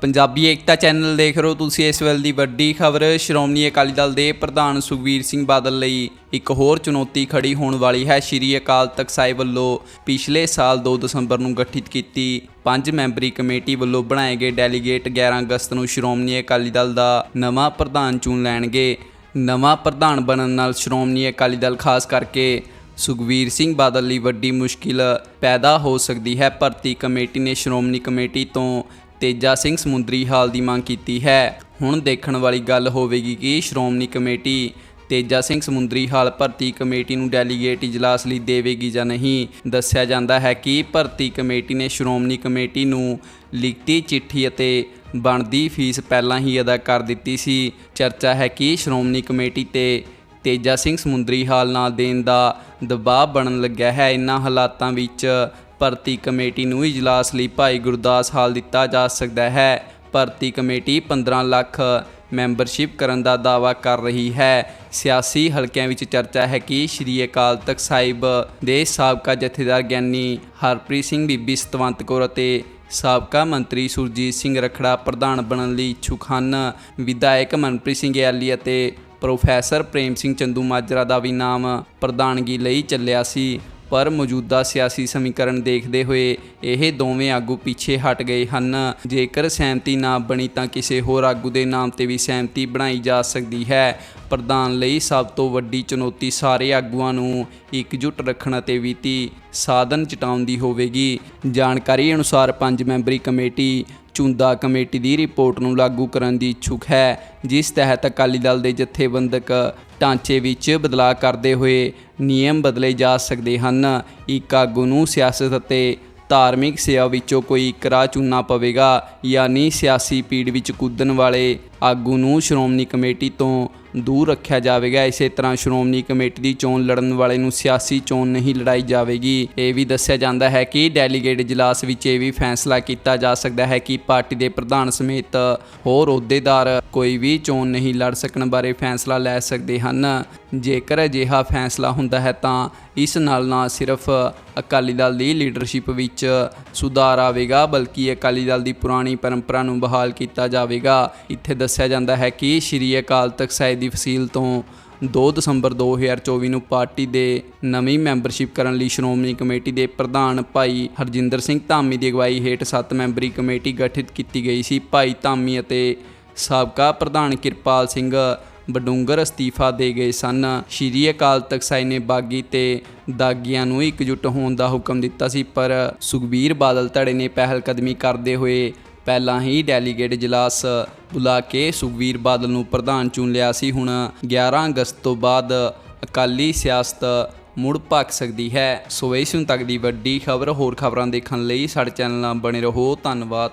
ਪੰਜਾਬੀ ਏਕਤਾ channel ਦੇਖ ਰਹੇ ਹੋ ਤੁਸੀਂ ਇਸ ਵੇਲੇ ਦੀ ਵੱਡੀ ਖਬਰ। ਸ਼੍ਰੋਮਣੀ ਅਕਾਲੀ ਦਲ ਦੇ ਪ੍ਰਧਾਨ ਸੁਖਬੀਰ ਸਿੰਘ ਬਾਦਲ ਲਈ ਇੱਕ ਹੋਰ ਚੁਣੌਤੀ ਖੜੀ ਹੋਣ ਵਾਲੀ ਹੈ ਸ਼੍ਰੀ ਅਕਾਲ ਤਖਤ ਸਾਹਿਬ ਵੱਲੋਂ ਪਿਛਲੇ ਸਾਲ 2 ਦਸੰਬਰ ਨੂੰ ਗਠਿਤ ਕੀਤੀ। ਪੰਜ ਮੈਂਬਰੀ ਕਮੇਟੀ ਵੱਲੋਂ ਬਣਾਏ ਗਏ ਡੈਲੀਗੇਟ 11 ਅਗਸਤ ਨੂੰ ਸ਼੍ਰੋਮਣੀ ਅਕਾਲੀ ਦਲ ਦਾ ਨਵਾਂ ਪ੍ਰਧਾਨ ਚੁਣ ਲੈਣਗੇ। ਨਵਾਂ ਪ੍ਰਧਾਨ ਬਣਨ ਨਾਲ ਸ਼੍ਰੋਮਣੀ ਅਕਾਲੀ ਦਲ ਖਾਸ ਕਰਕੇ ਸੁਖਬੀਰ ਸਿੰਘ ਬਾਦਲ ਲਈ ਵੱਡੀ ਮੁਸ਼ਕਿਲ ਪੈਦਾ ਹੋ ਸਕਦੀ ਹੈ। ਭਰਤੀ ਕਮੇਟੀ ਨੇ ਸ਼੍ਰੋਮਣੀ ਕਮੇਟੀ ਤੋਂ ਤੇਜਾ ਸਿੰਘ ਸਮੁੰਦਰੀ ਹਾਲ ਦੀ ਮੰਗ ਕੀਤੀ ਹੈ। ਹੁਣ ਦੇਖਣ ਵਾਲੀ ਗੱਲ ਹੋਵੇਗੀ ਕਿ ਸ਼੍ਰੋਮਣੀ ਕਮੇਟੀ ਤੇਜਾ ਸਿੰਘ ਸਮੁੰਦਰੀ ਹਾਲ ਭਰਤੀ ਕਮੇਟੀ ਨੂੰ ਡੈਲੀਗੇਟ ਇਜਲਾਸ ਲਈ ਦੇਵੇਗੀ ਜਾਂ ਨਹੀਂ, ਦੱਸਿਆ ਜਾਂਦਾ ਹੈ ਕਿ ਭਰਤੀ ਕਮੇਟੀ ਨੇ ਸ਼੍ਰੋਮਣੀ ਕਮੇਟੀ ਨੂੰ ਲਿਖਤੀ ਚਿੱਠੀ ਅਤੇ ਬਣਦੀ ਫੀਸ ਪਹਿਲਾਂ ਹੀ ਅਦਾ ਕਰ ਦਿੱਤੀ ਸੀ। ਚਰਚਾ ਹੈ ਕਿ ਸ਼੍ਰੋਮਣੀ ਕਮੇਟੀ ਤੇ ਤੇਜਾ ਸਿੰਘ ਸਮੁੰਦਰੀ ਹਾਲ ਨਾਲ ਦੇਣ ਦਾ ਦਬਾਅ ਬਣਨ ਲੱਗਿਆ ਹੈ। ਇਨ੍ਹਾਂ ਹਾਲਾਤਾਂ ਵਿੱਚ ਭਰਤੀ ਕਮੇਟੀ ਨੂੰ ਇਜਲਾਸ ਲਈ ਭਾਈ ਗੁਰਦਾਸ ਹਾਲ ਦਿੱਤਾ ਜਾ ਸਕਦਾ ਹੈ। ਭਰਤੀ ਕਮੇਟੀ 15 ਲੱਖ ਮੈਂਬਰਸ਼ਿਪ ਕਰਨ ਦਾ ਦਾਅਵਾ ਕਰ ਰਹੀ ਹੈ। ਸਿਆਸੀ ਹਲਕਿਆਂ ਵਿੱਚ ਚਰਚਾ ਹੈ ਕਿ ਸ਼੍ਰੀ ਅਕਾਲ ਤਖਤ ਸਾਹਿਬ ਦੇ ਸਾਬਕਾ ਜਥੇਦਾਰ ਗਿਆਨੀ ਹਰਪ੍ਰੀਤ ਸਿੰਘ ਬੀਬੀ ਸਤਵੰਤ ਕੌਰ ਅਤੇ ਸਾਬਕਾ ਮੰਤਰੀ ਸੁਰਜੀਤ ਸਿੰਘ ਰਖੜਾ ਪ੍ਰਧਾਨ ਬਣਨ ਲਈ ਇੱਛੁਕ ਹਨ। ਵਿਧਾਇਕ ਮਨਪ੍ਰੀਤ ਸਿੰਘ ਯਾਲੀ ਅਤੇ ਪ੍ਰੋਫੈਸਰ ਪ੍ਰੇਮ ਸਿੰਘ ਚੰਦੂ ਮਾਜਰਾ ਦਾ ਵੀ ਨਾਮ ਪ੍ਰਧਾਨਗੀ ਲਈ ਚੱਲਿਆ ਸੀ। ਪਰ ਮੌਜੂਦਾ ਸਿਆਸੀ ਸਮੀਕਰਨ ਦੇਖਦੇ ਹੋਏ ਇਹ ਦੋਵੇਂ ਆਗੂ ਪਿੱਛੇ ਹਟ ਗਏ ਹਨ। ਜੇਕਰ ਸਹਿਮਤੀ ਨਾ ਬਣੀ ਤਾਂ ਕਿਸੇ ਹੋਰ ਆਗੂ ਦੇ ਨਾਮ ਤੇ ਵੀ ਸਹਿਮਤੀ ਬਣਾਈ ਜਾ ਸਕਦੀ ਹੈ। ਪ੍ਰਧਾਨ ਲਈ ਸਭ ਤੋਂ ਵੱਡੀ ਚੁਣੌਤੀ ਸਾਰੇ ਆਗੂਆਂ ਨੂੰ ਇਕਜੁੱਟ ਰੱਖਣ ਅਤੇ ਵਿੱਤੀ ਸਾਧਨ ਚਟਾਉਣ ਦੀ ਹੋਵੇਗੀ। ਜਾਣਕਾਰੀ ਅਨੁਸਾਰ ਪੰਜ ਮੈਂਬਰੀ ਕਮੇਟੀ ਚੁੰਦਾ ਕਮੇਟੀ ਦੀ ਰਿਪੋਰਟ ਨੂੰ ਲਾਗੂ ਕਰਨ ਦੀ ਇੱਛੁਕ ਹੈ, ਜਿਸ ਤਹਿਤ ਅਕਾਲੀ ਦਲ ਦੇ ਜਥੇਬੰਦਕ ਢਾਂਚੇ ਵਿੱਚ ਬਦਲਾਅ ਕਰਦੇ ਹੋਏ ਨਿਯਮ ਬਦਲੇ ਜਾ ਸਕਦੇ ਹਨ। ਇੱਕ ਆਗੂ ਨੂੰ ਸਿਆਸਤ ਅਤੇ ਧਾਰਮਿਕ ਸੇਵਾ ਵਿੱਚੋਂ ਕੋਈ ਇੱਕ ਰਾਹ ਚੁਣਨਾ ਪਵੇਗਾ, ਯਾਨੀ ਸਿਆਸੀ ਪੀੜ ਵਿੱਚ ਕੁੱਦਣ ਵਾਲੇ ਆਗੂ ਨੂੰ ਸ਼੍ਰੋਮਣੀ ਕਮੇਟੀ ਤੋਂ ਦੂਰ ਰੱਖਿਆ ਜਾਵੇਗਾ। ਇਸੇ ਤਰ੍ਹਾਂ ਸ਼੍ਰੋਮਣੀ ਕਮੇਟੀ ਦੀ ਚੋਣ ਲੜਨ ਵਾਲੇ ਨੂੰ ਸਿਆਸੀ ਚੋਣ ਨਹੀਂ ਲੜਾਈ ਜਾਵੇਗੀ। ਇਹ ਵੀ ਦੱਸਿਆ ਜਾਂਦਾ ਹੈ ਕਿ ਡੈਲੀਗੇਟ ਇਜਲਾਸ ਵਿੱਚ ਇਹ ਵੀ ਫੈਸਲਾ ਕੀਤਾ ਜਾ ਸਕਦਾ ਹੈ ਕਿ ਪਾਰਟੀ ਦੇ ਪ੍ਰਧਾਨ ਸਮੇਤ ਹੋਰ ਅਹੁਦੇਦਾਰ ਕੋਈ ਵੀ ਚੋਣ ਨਹੀਂ ਲੜ ਸਕਣ ਬਾਰੇ ਫੈਸਲਾ ਲੈ ਸਕਦੇ ਹਨ। ਜੇਕਰ ਅਜਿਹਾ ਫੈਸਲਾ ਹੁੰਦਾ ਹੈ ਤਾਂ ਇਸ ਨਾਲ ਨਾ ਸਿਰਫ ਅਕਾਲੀ ਦਲ ਦੀ ਲੀਡਰਸ਼ਿਪ ਵਿੱਚ ਸੁਧਾਰ ਆਵੇਗਾ, ਬਲਕਿ ਅਕਾਲੀ ਦਲ ਦੀ ਪੁਰਾਣੀ ਪਰੰਪਰਾ ਨੂੰ ਬਹਾਲ ਕੀਤਾ ਜਾਵੇਗਾ। ਇੱਥੇ ਦੱਸਿਆ ਜਾਂਦਾ ਹੈ ਕਿ ਸ਼੍ਰੀ ਅਕਾਲ ਤਖਤ ਸਾਹਿਬ ਦੀ ਫਸੀਲ ਤੋਂ 2 ਦਸੰਬਰ 2024 ਨੂੰ ਪਾਰਟੀ ਦੇ ਨਵੀਂ ਮੈਂਬਰਸ਼ਿਪ ਕਰਨ ਲਈ ਸ਼੍ਰੋਮਣੀ ਕਮੇਟੀ ਦੇ ਪ੍ਰਧਾਨ ਭਾਈ ਹਰਜਿੰਦਰ ਸਿੰਘ ਧਾਮੀ ਦੀ ਅਗਵਾਈ ਹੇਠ 7 ਮੈਂਬਰੀ ਕਮੇਟੀ ਗਠਿਤ ਕੀਤੀ ਗਈ ਸੀ। ਭਾਈ ਧਾਮੀ ਅਤੇ ਸਾਬਕਾ ਪ੍ਰਧਾਨ ਕਿਰਪਾਲ ਸਿੰਘ ਬਡੂੰਗਰ ਅਸਤੀਫਾ ਦੇ ਗਏ ਸਨ। ਸ਼੍ਰੀ ਅਕਾਲ ਤਖਤ ਸਾਹਿਬ ਨੇ ਬਾਗੀ ਤੇ ਦਾਗੀਆਂ ਨੂੰ ਇਕਜੁੱਟ ਹੋਣ ਦਾ ਹੁਕਮ ਦਿੱਤਾ ਸੀ, ਪਰ ਸੁਖਬੀਰ ਬਾਦਲ ਧੜੇ ਨੇ ਪਹਿਲ ਕਦਮੀ ਕਰਦੇ ਹੋਏ ਪਹਿਲਾਂ ਹੀ ਡੈਲੀਗੇਟ ਇਜਲਾਸ ਬੁਲਾ ਕੇ ਸੁਖਬੀਰ ਬਾਦਲ ਨੂੰ ਪ੍ਰਧਾਨ ਚੁਣ ਲਿਆ ਸੀ। ਹੁਣ 11 ਅਗਸਤ ਤੋਂ ਬਾਅਦ ਅਕਾਲੀ ਸਿਆਸਤ ਮੁੜ ਭੱਕ ਸਕਦੀ ਹੈ। ਸੋ ਇਸ ਨੂੰ ਤੱਕ ਦੀ ਵੱਡੀ ਖਬਰ, ਹੋਰ ਖਬਰਾਂ ਦੇਖਣ ਲਈ ਸਾਡੇ ਚੈਨਲ ਨਾਲ ਬਣੇ ਰਹੋ। ਧੰਨਵਾਦ।